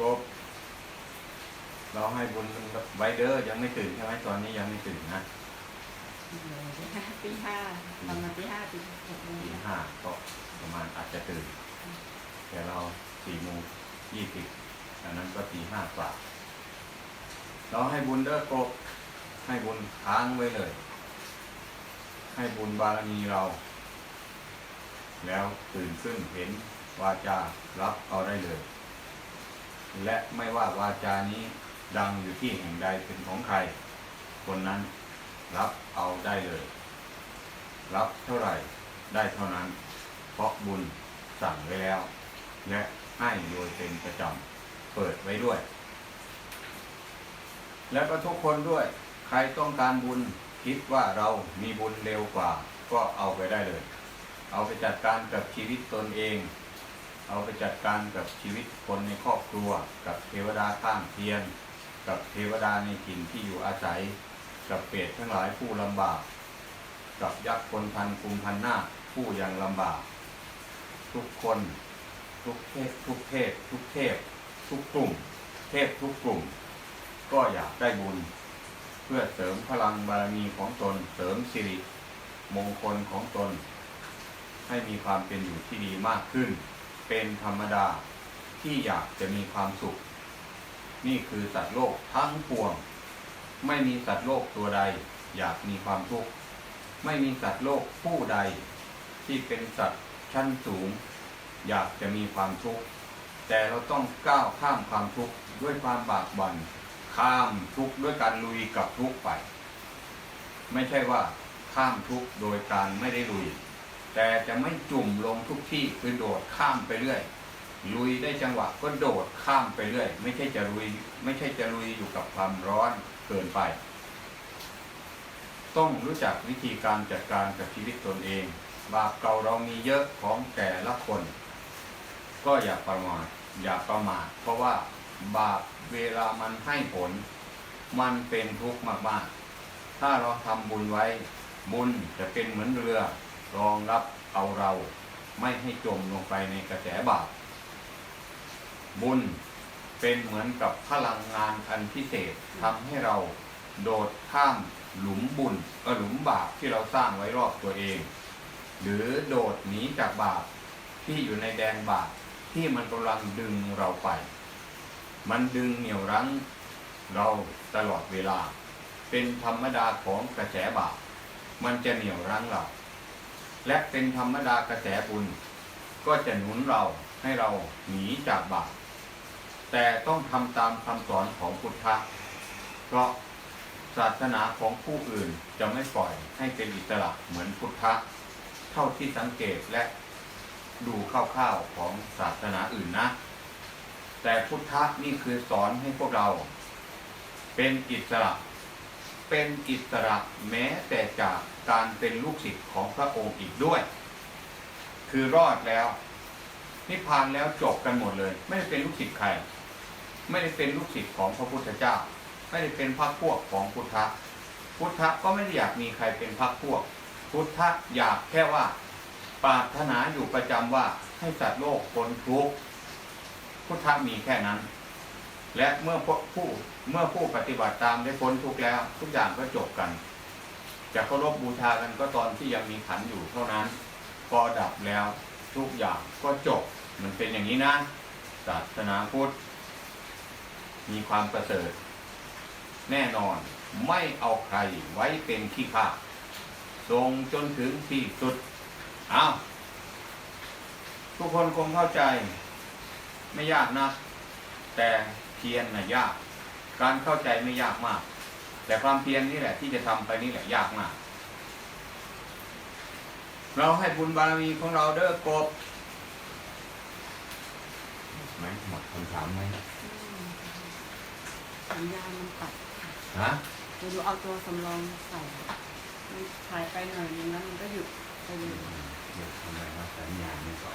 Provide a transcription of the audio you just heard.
กบเราให้บุญไว้เด้อยังไม่ตื่นใช่ไหมตอนนี้ยังไม่ตื่นนะตีห้าประมาณตีห้าตีหกโมงตีห้าก็ประมาณอาจจะตื่น แต่เราสี่โมงยี่สิบอันนั้นก็ตีห้ากว่าเราให้บุญเด้อกบให้บุญค้างไว้เลย ให้บุญบารมีเรา แล้วตื่นขึ้นเห็นวาจารับเอาได้เลย และไม่ว่าวาจานี้ดังอยู่ที่แห่งใดเป็นของใคร คนนั้นรับเอาได้เลย รับเท่าไหร่ได้เท่านั้น เพราะบุญสั่งไว้แล้ว และให้โดยเป็นประจำเปิดไว้ด้วย แล้วก็ทุกคนด้วย ใครต้องการบุญคิดว่าเรามีบุญเร็วกว่า ก็เอาไปได้เลย เอาไปจัดการกับชีวิตตนเอง เอาไปจัดการกับชีวิตคนในครอบครัว กับเทวดาข้างเคียงกับเทวดาในถิ่นที่อยู่อาศัย กับเปรตทั้งหลายผู้ลำบาก กับยักษ์คนพันคุมพันหน้าผู้ยังลำบาก ทุกคนทุกเพศทุกเพศทุกเทพ ทุกกลุ่ม เทพทุกกลุ่ม ก็อยากได้บุญ เพื่อเสริมพลังบารมีของตนเสริมสิริมงคลของตน ให้มีความเป็นอยู่ที่ดีมากขึ้น เป็นธรรมดาที่อยากจะมีความสุข นี่คือสัตว์โลกทั้งปวง ไม่มีสัตว์โลกตัวใด อยากมีความทุกข์ไม่มีสัตว์โลกผู้ใด ที่เป็นสัตว์ชั้นสูง อยากจะมีความทุกข์แต่เราต้องก้าวข้ามความทุกข์ด้วยความบากบัน่นข้ามทุกข์ด้วยการลุยกับทุกข์ไป ไม่ใช่ว่าข้ามทุกข์โดยการไม่ได้ลุย แต่จะไม่จุ่มลงทุกที่คือโดดข้ามไปเรื่อย ลุยได้จังหวะก็โดดข้ามไปเรื่อย ไม่ใช่จะลุย ไม่ใช่จะลุยอยู่กับความร้อนเกินไป ต้องรู้จักวิธีการจัดการกับชีวิตตนเอง บาปเก่าเรามีเยอะของแต่ละคน ก็อย่าประมาทอย่าประมาทเพราะว่าบาปเวลามันให้ผล มันเป็นทุกข์มากๆ ถ้าเราทำบุญไว้ บุญจะเป็นเหมือนเรือ รองรับเอาเราไม่ให้จมลงไปในกระแสบาปบุญเป็นเหมือนกับพลังงานอันพิเศษทำให้เราโดดข้ามหลุมบุญเออหลุมบาปที่เราสร้างไว้รอบตัวเอง หรือโดดหนีจากบาปที่อยู่ในแดนบาปที่มันกำลังดึงเราไป มันดึงเหนี่ยวรั้งเราตลอดเวลา เป็นธรรมดาของกระแสบาปมันจะเหนี่ยวรั้งเรา และเป็นธรรมดากระแสบุญ ก็จะหนุนเราให้เราหนีจากบาปแต่ต้องทำตามคำสอนของพุทธะเพราะศาสนาของผู้อื่นจะไม่ปล่อยให้เป็นอิสระเหมือนพุทธะเท่าที่สังเกตและดูคร่าวๆของศาสนาอื่นนะ แต่พุทธะนี่คือสอนให้พวกเรา เป็นอิสระ เป็นอิสระแม้แต่จาก การเป็นลูกศิษย์ของพระองค์อีกด้วย คือรอดแล้ว นิพพานแล้วจบกันหมดเลย ไม่ได้เป็นลูกศิษย์ใคร ไม่ได้เป็นลูกศิษย์ของพระพุทธเจ้า ไม่ได้เป็นพรรคพวกของพุทธะพุทธะก็ไม่ได้อยากมีใครเป็นพรรคพวก พุทธะอยากแค่ว่าปรารถนาอยู่ประจำว่าให้สัตว์โลกพ้นทุกข์พุทธะมีแค่นั้น และเมื่อผู้เมื่อผู้ปฏิบัติตามได้พ้นทุกข์แล้ว ทุกอย่างก็จบกัน จะเคารพบูชากันก็ตอนที่ยังมีขันอยู่เท่านั้น พอดับแล้วทุกอย่างก็จบ มันเป็นอย่างนี้นะศาสนาพุทธมีความประเสริฐ แน่นอนไม่เอาใครไว้เป็นขี้ข้าทรงจนถึงที่สุดเอาทุกคนคงเข้าใจ ไม่ยากนะ แต่เพียรน่ะยาก การเข้าใจไม่ยากมาก แต่ความเพียรนี่แหละ ที่จะทำไปนี่แหละยากมาก เราให้บุญบารมีของเราเด้อกบไหมหมดคำถามไหมสัญญาณมันตัดฮะเดี๋ยวดูเอาตัวสำรองใส่มันถ่ายไปหน่อยนึงแล้วมันก็หยุดไปเลยเดี๋ยวทำไมว่าสัญญาณไม่ต่อ